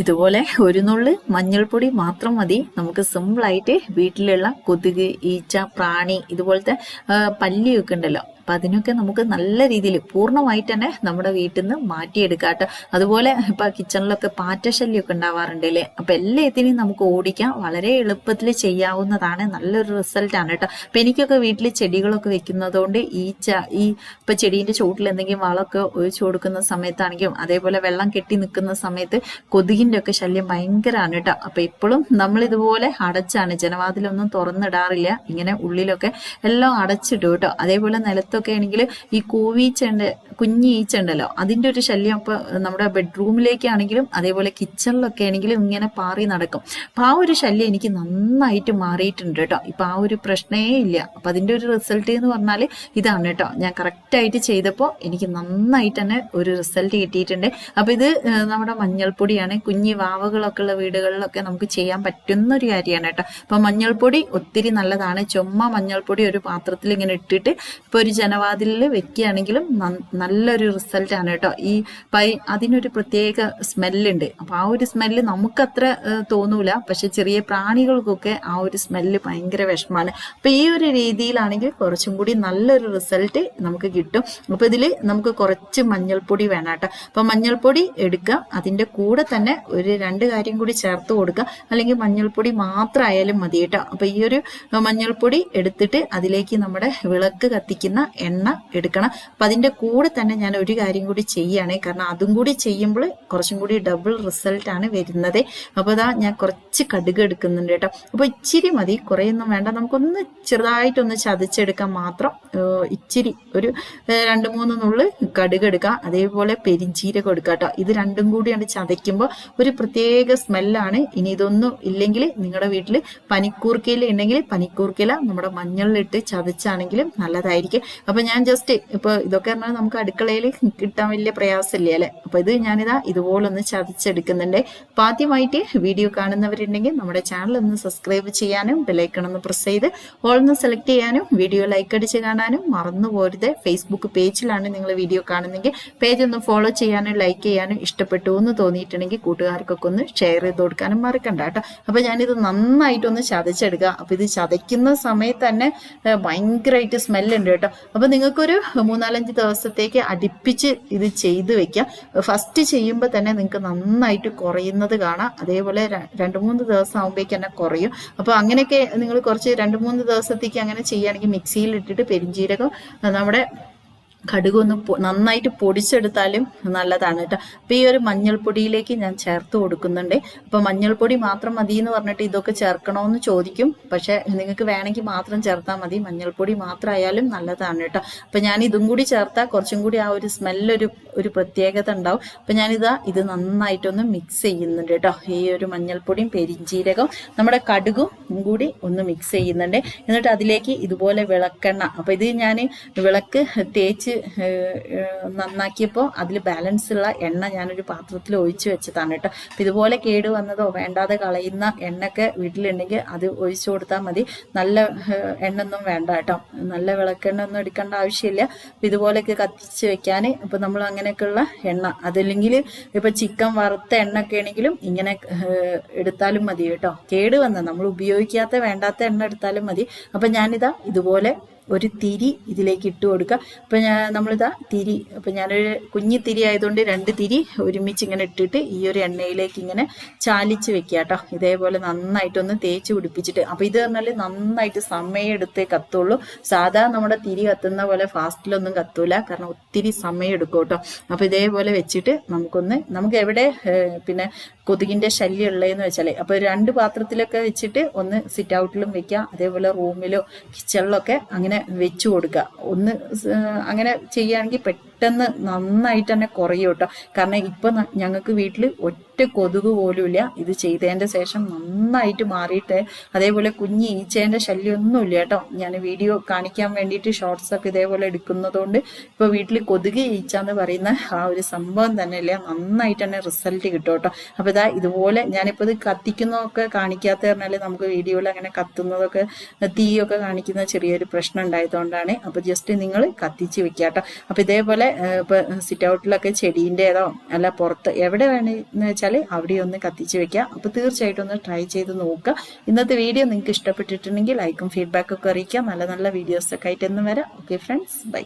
ഇതുപോലെ ഒരു നുള്ള് മഞ്ഞൾപ്പൊടി മാത്രം മതി. നമുക്ക് സിമ്പിളായിട്ട് വീട്ടിലുള്ള കൊതുക് ഈച്ച പ്രാണി ഇതുപോലത്തെ പല്ലിയൊക്കെ ഉണ്ടല്ലോ. അപ്പം അതിനൊക്കെ നമുക്ക് നല്ല രീതിയിൽ പൂർണമായിട്ട് തന്നെ നമ്മുടെ വീട്ടിൽ നിന്ന് മാറ്റിയെടുക്കാം കേട്ടോ. അതുപോലെ ഇപ്പം കിച്ചണിലൊക്കെ പാറ്റശല്യൊക്കെ ഉണ്ടാവാറുണ്ട് അല്ലേ? അപ്പം എല്ലാത്തിനെയും നമുക്ക് ഓടിക്കാം. വളരെ എളുപ്പത്തിൽ ചെയ്യാവുന്നതാണ്. നല്ലൊരു റിസൾട്ടാണ് കേട്ടോ. അപ്പം എനിക്കൊക്കെ വീട്ടിൽ ചെടികളൊക്കെ വെക്കുന്നതുകൊണ്ട് ഈച്ച ഈ ഇപ്പൊ ചെടീന്റെ ചുവട്ടിൽ എന്തെങ്കിലും വളമൊക്കെ ഒഴിച്ചു കൊടുക്കുന്ന സമയത്താണെങ്കിലും അതേപോലെ വെള്ളം കെട്ടി നിൽക്കുന്ന സമയത്ത് കൊതുകിന്റെ ഒക്കെ ശല്യം ഭയങ്കരമാണ് കേട്ടോ. അപ്പം ഇപ്പോഴും നമ്മൾ ഇതുപോലെ അടച്ചാണ്. ജനവാതിലൊന്നും തുറന്നിടാറില്ല. ഇങ്ങനെ ഉള്ളിലൊക്കെ എല്ലാം അടച്ചിട്ടു കേട്ടോ. അതേപോലെ നിലത്തൊക്കെ ആണെങ്കിൽ ഈ കൂവീച്ചുണ്ട് കുഞ്ഞി ഈച്ച ഉണ്ടല്ലോ അതിന്റെ ഒരു ശല്യം ഇപ്പൊ നമ്മുടെ ബെഡ്റൂമിലേക്കാണെങ്കിലും അതേപോലെ കിച്ചണിലൊക്കെ ആണെങ്കിലും ഇങ്ങനെ പാറി നടക്കും. അപ്പം ആ ഒരു ശല്യം എനിക്ക് നന്നായിട്ട് മാറിയിട്ടുണ്ട് കേട്ടോ. ഇപ്പം ആ ഒരു പ്രശ്നമേ ഇല്ല. അപ്പം അതിന്റെ ഒരു റിസൾട്ട് എന്ന് പറഞ്ഞാൽ ഇതാണ് കേട്ടോ. ഞാൻ കറക്റ്റായിട്ട് ചെയ്തപ്പോൾ എനിക്ക് നന്നായിട്ട് തന്നെ ഒരു റിസൾട്ട് കിട്ടിയിട്ടുണ്ട്. അപ്പം ഇത് നമ്മുടെ മഞ്ഞൾപ്പൊടിയാണ്. കുഞ്ഞി വാവകളൊക്കെ ഉള്ള വീടുകളിലൊക്കെ നമുക്ക് ചെയ്യാൻ പറ്റുന്ന ഒരു കാര്യമാണ് കേട്ടോ. അപ്പം മഞ്ഞൾപ്പൊടി ഒത്തിരി നല്ലതാണ്. ചുമ്മാ മഞ്ഞൾപ്പൊടി ഒരു പാത്രത്തിൽ ഇങ്ങനെ ഇട്ടിട്ട് ഇപ്പോൾ ഒരു ജനവാതിലിൽ വെക്കുകയാണെങ്കിലും നല്ലൊരു റിസൾട്ടാണ് കേട്ടോ. ഈ പൈ അതിനൊരു പ്രത്യേക സ്മെല്ലുണ്ട് അപ്പോൾ ആ ഒരു സ്മെല്ല് നമുക്കത്ര തോന്നൂല. പക്ഷെ ചെറിയ പ്രാണികൾക്കൊക്കെ ആ ഒരു സ്മെല്ല് ഭയങ്കര വിഷമാണ്. അപ്പോൾ ഈ ഒരു രീതിയിലാണെങ്കിൽ കുറച്ചും കൂടി നല്ലൊരു റിസൾട്ട് നമുക്ക് കിട്ടും. അപ്പോൾ ഇതിൽ നമുക്ക് കുറച്ച് മഞ്ഞൾപ്പൊടി വേണം കേട്ടോ. അപ്പോൾ മഞ്ഞൾപ്പൊടി എടുക്കുക. അതിന്റെ കൂടെ തന്നെ ഒരു രണ്ട് കാര്യം കൂടി ചേർത്ത് കൊടുക്കുക. അല്ലെങ്കിൽ മഞ്ഞൾപ്പൊടി മാത്രമായാലും മതി കേട്ടോ. അപ്പോൾ ഈ ഒരു മഞ്ഞൾപ്പൊടി എടുത്തിട്ട് അതിലേക്ക് നമ്മുടെ വിളക്ക് കത്തിക്കുന്ന എണ്ണ എടുക്കണം. അപ്പം അതിന്റെ കൂടെ തന്നെ ഞാൻ ഒരു കാര്യം കൂടി ചെയ്യുകയാണെങ്കിൽ കാരണം അതും കൂടി ചെയ്യുമ്പോൾ കുറച്ചും കൂടി ഡബിൾ റിസൾട്ടാണ് വരുന്നത്. അപ്പോൾ അതാ ഞാൻ കുറച്ച് കടുക് എടുക്കുന്നുണ്ട് കേട്ടോ. അപ്പോൾ ഇച്ചിരി മതി. കുറേയൊന്നും വേണ്ട. നമുക്കൊന്ന് ചെറുതായിട്ടൊന്ന് ചതച്ചെടുക്കാൻ മാത്രം ഇച്ചിരി ഒരു രണ്ട് മൂന്ന് നുള്ള് കടുക് എടുക്കുക അതേപോലെ പെരിഞ്ചീരകം എടുക്കുക കേട്ടോ. ഇത് രണ്ടും കൂടിയാണ് ചതയ്ക്കുമ്പോൾ ഒരു പ്രത്യേക സ്മെല്ലാണ്. ഇനി ഇതൊന്നും ഇല്ലെങ്കിൽ നിങ്ങളുടെ വീട്ടിൽ പനിക്കൂർക്കയില ഉണ്ടെങ്കിൽ പനിക്കൂർക്കയില നമ്മുടെ മഞ്ഞളിലിട്ട് ചതച്ചാണെങ്കിലും നല്ലതായിരിക്കും. അപ്പൊ ഞാൻ ജസ്റ്റ് ഇപ്പൊ ഇതൊക്കെ പറഞ്ഞാൽ നമുക്ക് അടുക്കളയിൽ കിട്ടാൻ വലിയ പ്രയാസമില്ല അല്ലേ? അപ്പോൾ ഇത് ഞാനിതാ ഇതുപോലൊന്ന് ചതച്ചെടുക്കുന്നുണ്ട്. അപ്പൊ ആദ്യമായിട്ട് വീഡിയോ കാണുന്നവരുണ്ടെങ്കിൽ നമ്മുടെ ചാനൽ ഒന്ന് സബ്സ്ക്രൈബ് ചെയ്യാനും ബെലൈക്കൺ ഒന്ന് പ്രസ് ചെയ്ത് ഓൾ ഒന്ന് സെലക്ട് ചെയ്യാനും വീഡിയോ ലൈക്ക് അടിച്ച് കാണാനും മറന്നു പോരുത്. ഫേസ്ബുക്ക് പേജിലാണ് നിങ്ങൾ വീഡിയോ കാണുന്നെങ്കിൽ പേജ് ഒന്ന് ഫോളോ ചെയ്യാനും ലൈക്ക് ചെയ്യാനും ഇഷ്ടപ്പെട്ടു എന്ന് തോന്നിയിട്ടുണ്ടെങ്കിൽ കൂട്ടുകാർക്കൊക്കെ ഒന്ന് ഷെയർ ചെയ്ത് കൊടുക്കാനും മറക്കണ്ട കേട്ടോ. അപ്പൊ ഞാനിത് നന്നായിട്ടൊന്ന് ചതച്ചെടുക്കുക അപ്പോൾ ഇത് ചതയ്ക്കുന്ന സമയത്ത് തന്നെ ഭയങ്കരമായിട്ട് സ്മെല്ലുണ്ട് കേട്ടോ. അപ്പൊ നിങ്ങൾക്കൊരു മൂന്നാലഞ്ച് ദിവസത്തേക്ക് അടുപ്പിച്ച് ഇത് ചെയ്ത് വെക്കാം. ഫസ്റ്റ് ചെയ്യുമ്പോൾ തന്നെ നിങ്ങൾക്ക് നന്നായിട്ട് കുറയുന്നത് കാണാം. അതേപോലെ രണ്ട് മൂന്ന് ദിവസം ആകുമ്പോഴേക്ക് തന്നെ കുറയും. അപ്പോൾ അങ്ങനെയൊക്കെ നിങ്ങൾ കുറച്ച് രണ്ട് മൂന്ന് ദിവസത്തേക്ക് അങ്ങനെ ചെയ്യുകയാണെങ്കിൽ മിക്സിയിൽ ഇട്ടിട്ട് പെരിഞ്ചീരകം നമ്മുടെ കടുകൊന്ന് നന്നായിട്ട് പൊടിച്ചെടുത്താലും നല്ലതാണ് കേട്ടോ. അപ്പം ഈ ഒരു മഞ്ഞൾപ്പൊടിയിലേക്ക് ഞാൻ ചേർത്ത് കൊടുക്കുന്നുണ്ട്. അപ്പോൾ മഞ്ഞൾപ്പൊടി മാത്രം മതി എന്ന് പറഞ്ഞിട്ട് ഇതൊക്കെ ചേർക്കണമെന്ന് ചോദിക്കും. പക്ഷേ നിങ്ങൾക്ക് വേണമെങ്കിൽ മാത്രം ചേർത്താൽ മതി. മഞ്ഞൾപ്പൊടി മാത്രമായാലും നല്ലതാണ് കേട്ടോ. അപ്പം ഞാൻ ഇതും കൂടി ചേർത്താൽ കുറച്ചും കൂടി ആ ഒരു സ്മെല്ലൊരു ഒരു പ്രത്യേകത ഉണ്ടാവും. അപ്പം ഞാനിതാ ഇത് നന്നായിട്ടൊന്ന് മിക്സ് ചെയ്യുന്നുണ്ട് കേട്ടോ. ഈ ഒരു മഞ്ഞൾപ്പൊടിയും പെരിഞ്ചീരകം നമ്മുടെ കടുകും കൂടി ഒന്ന് മിക്സ് ചെയ്യുന്നുണ്ട്. എന്നിട്ട് അതിലേക്ക് ഇതുപോലെ വിളക്കെണ്ണ. അപ്പം ഇത് ഞാൻ വിളക്ക് തേച്ച് നന്നാക്കിയപ്പോൾ അതിൽ ബാലൻസ് ഉള്ള എണ്ണ ഞാനൊരു പാത്രത്തിൽ ഒഴിച്ചു വെച്ചതാണ് കേട്ടോ. അപ്പം ഇതുപോലെ കേട് വന്നതോ വേണ്ടാതെ കളയുന്ന എണ്ണയൊക്കെ വീട്ടിലുണ്ടെങ്കിൽ അത് ഒഴിച്ചു കൊടുത്താൽ മതി. നല്ല എണ്ണൊന്നും വേണ്ട കേട്ടോ. നല്ല വിളക്കെണ്ണ ഒന്നും എടുക്കേണ്ട ആവശ്യമില്ല. അപ്പം ഇതുപോലെയൊക്കെ കത്തിച്ച് വെക്കാൻ ഇപ്പം നമ്മൾ അങ്ങനെയൊക്കെയുള്ള എണ്ണ. അതല്ലെങ്കിൽ ഇപ്പൊ ചിക്കൻ വറുത്ത എണ്ണയൊക്കെ ആണെങ്കിലും ഇങ്ങനെ എടുത്താലും മതി കേട്ടോ. കേട് വന്ന നമ്മൾ ഉപയോഗിക്കാത്ത വേണ്ടാത്ത എണ്ണ എടുത്താലും മതി. അപ്പൊ ഞാനിതാ ഇതുപോലെ ഒരു തിരി ഇതിലേക്ക് ഇട്ട് കൊടുക്കുക. അപ്പം ഞാൻ നമ്മളിതാ തിരി അപ്പം ഞാനൊരു കുഞ്ഞു തിരി ആയതുകൊണ്ട് രണ്ട് തിരി ഒരുമിച്ച് ഇങ്ങനെ ഇട്ടിട്ട് ഈ ഒരു എണ്ണയിലേക്ക് ഇങ്ങനെ ചാലിച്ച് വെക്കുക കേട്ടോ. ഇതേപോലെ നന്നായിട്ടൊന്ന് തേച്ച് പിടിപ്പിച്ചിട്ട്. അപ്പം ഇത് പറഞ്ഞാൽ നന്നായിട്ട് സമയം എടുത്തേ കത്തുള്ളൂ. സാധാ നമ്മുടെ തിരി കത്തുന്ന പോലെ ഫാസ്റ്റിലൊന്നും കത്തൂല. കാരണം ഒത്തിരി സമയം എടുക്കും കേട്ടോ. അപ്പം ഇതേപോലെ വെച്ചിട്ട് നമുക്കൊന്ന് നമുക്ക് എവിടെ പിന്നെ കൊതുകിന്റെ ശല്യം ഉള്ളതെന്ന് വെച്ചാൽ അപ്പോൾ രണ്ട് പാത്രത്തിലൊക്കെ വെച്ചിട്ട് ഒന്ന് സിറ്റ് ഔട്ടിലും വെക്കാം അതേപോലെ റൂമിലോ കിച്ചണിലൊക്കെ അങ്ങനെ വെച്ചു കൊടുക്കുക ഒന്ന് അങ്ങനെ ചെയ്യുകയാണെങ്കിൽ പെട്ടെന്ന് നന്നായിട്ട് തന്നെ കുറയും കേട്ടോ. കാരണം ഇപ്പം ഞങ്ങൾക്ക് വീട്ടിൽ ഒറ്റ കൊതുക് പോലും ഇല്ല. ഇത് ചെയ്തതിന്റെ ശേഷം നന്നായിട്ട് മാറിയിട്ട് അതേപോലെ കുഞ്ഞ് ഈച്ചേന്റെ ശല്യമൊന്നുമില്ല കേട്ടോ. ഞാൻ വീഡിയോ കാണിക്കാൻ വേണ്ടിയിട്ട് ഷോർട്സ് ഒക്കെ ഇതേപോലെ എടുക്കുന്നതുകൊണ്ട് ഇപ്പോൾ വീട്ടിൽ കൊതുക് ഈച്ച എന്ന് പറയുന്ന ആ ഒരു സംഭവം തന്നെ ഇല്ല. നന്നായിട്ട് തന്നെ റിസൾട്ട് കിട്ടും കേട്ടോ. അപ്പോൾ ഇതാ ഇതുപോലെ ഞാനിപ്പോൾ ഇത് കത്തിക്കുന്നതൊക്കെ കാണിക്കാത്ത പറഞ്ഞാൽ നമുക്ക് വീഡിയോയിൽ അങ്ങനെ കത്തുന്നതൊക്കെ തീയൊക്കെ കാണിക്കുന്ന ചെറിയൊരു പ്രശ്നം ഉണ്ടായതുകൊണ്ടാണ്. അപ്പോൾ ജസ്റ്റ് നിങ്ങൾ കത്തിച്ച് വെക്കുക കേട്ടോ അപ്പോൾ ഇതേപോലെ ഇപ്പോൾ സിറ്റ് ഔട്ടിലൊക്കെ ചെടീന്റെതോ അല്ല പുറത്ത് എവിടെ വേണമെന്ന് വെച്ചാൽ അവിടെ ഒന്ന് കത്തിച്ച് വെക്കുക അപ്പോൾ തീർച്ചയായിട്ടും ഒന്ന് ട്രൈ ചെയ്ത് നോക്കുക ഇന്നത്തെ വീഡിയോ നിങ്ങൾക്ക് ഇഷ്ടപ്പെട്ടിട്ടുണ്ടെങ്കിൽ ലൈക്കും ഫീഡ്ബാക്കൊക്കെ അറിയിക്കാം. അറിയിക്കുക നല്ല നല്ല വീഡിയോസൊക്കെ ആയിട്ട് എന്നും വരാം. Okay friends bye